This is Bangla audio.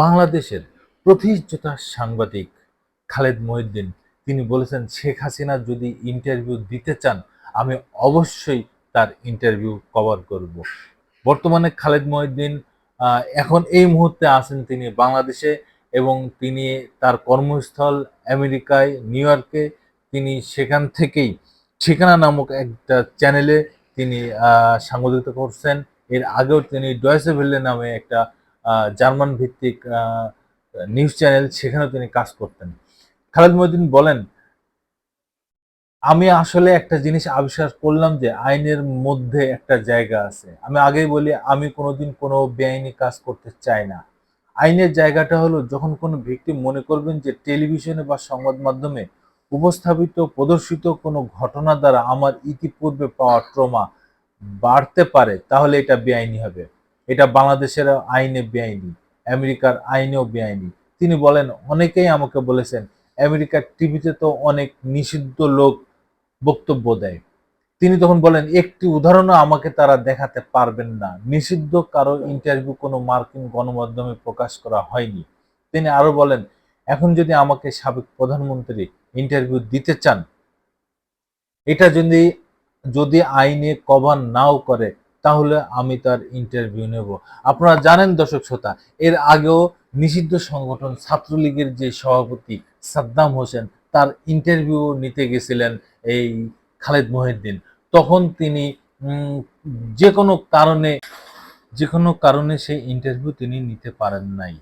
বাংলাদেশের প্রতিষ্ঠিত সাংবাদিক খালেদ মহিউদ্দিন, তিনি বলেছেন, শেখ হাসিনা যদি ইন্টারভিউ দিতে চান, আমি অবশ্যই তার ইন্টারভিউ কভার করব। বর্তমানে খালেদ মহিউদ্দিন এখন এই মুহূর্তে আছেন তিনি বাংলাদেশে এবং তিনি তার কর্মস্থল আমেরিকায়, নিউ ইয়র্কে। তিনি সেখান থেকেই ঠিকানা নামক একটা চ্যানেলে তিনি সাংবাদিকতা করছেন। এর আগেও তিনি ডয়েসে ভেল্লে নামে একটা জার্মান ভিত্তিক নিউজ চ্যানেল সেখানেও তিনি কাজ করতেন। খালেদ মহিউদ্দিন বলেন, আমি আসলে একটা জিনিস আবিষ্কার করলাম যে, আইনের মধ্যে একটা জায়গা আছে। আমি আগেই বলি, আমি কোনোদিন কোনো বেআইনি কাজ করতে চাই না। আইনের জায়গাটা হলো, যখন কোনো ব্যক্তি মনে করবেন যে, টেলিভিশনে বা সংবাদ মাধ্যমে উপস্থাপিত, প্রদর্শিত কোনো ঘটনা দ্বারা আমার ইতিপূর্বে পাওয়া ট্রমা বাড়তে পারে, তাহলে এটা বেআইনি হবে। এটা বাংলাদেশের আইনে বেআইনি, আমেরিকার আইনেও বেআইনি। তিনি বলেন, অনেকেই আমাকে বলেছেন, আমেরিকার টিভিতে তো অনেক নিষিদ্ধ লোক বক্তব্য দেয়। তিনি তখন বলেন, একটি উদাহরণও আমাকে তারা দেখাতে পারবেন না। নিষিদ্ধ কারও ইন্টারভিউ কোনো মার্কিন গণমাধ্যমে প্রকাশ করা হয়নি। তিনি আরও বলেন, এখন যদি আমাকে সাবেক প্রধানমন্ত্রী ইন্টারভিউ দিতে চান, এটা যদি যদি আইনে কভার নাও করে তাহলে আমি তার ইন্টারভিউ নেব। আপনারা জানেন দর্শক শ্রোতা, এর আগেও নিষিদ্ধ সংগঠন ছাত্রলীগের যে সভাপতি সাদ্দাম হোসেন, তার ইন্টারভিউ নিতে গেছিলেন এই খালেদ মহিউদ্দিন। তখন তিনি যে কোনো কারণে, যে কোনো কারণে সেই ইন্টারভিউ তিনি নিতে পারেন নাই।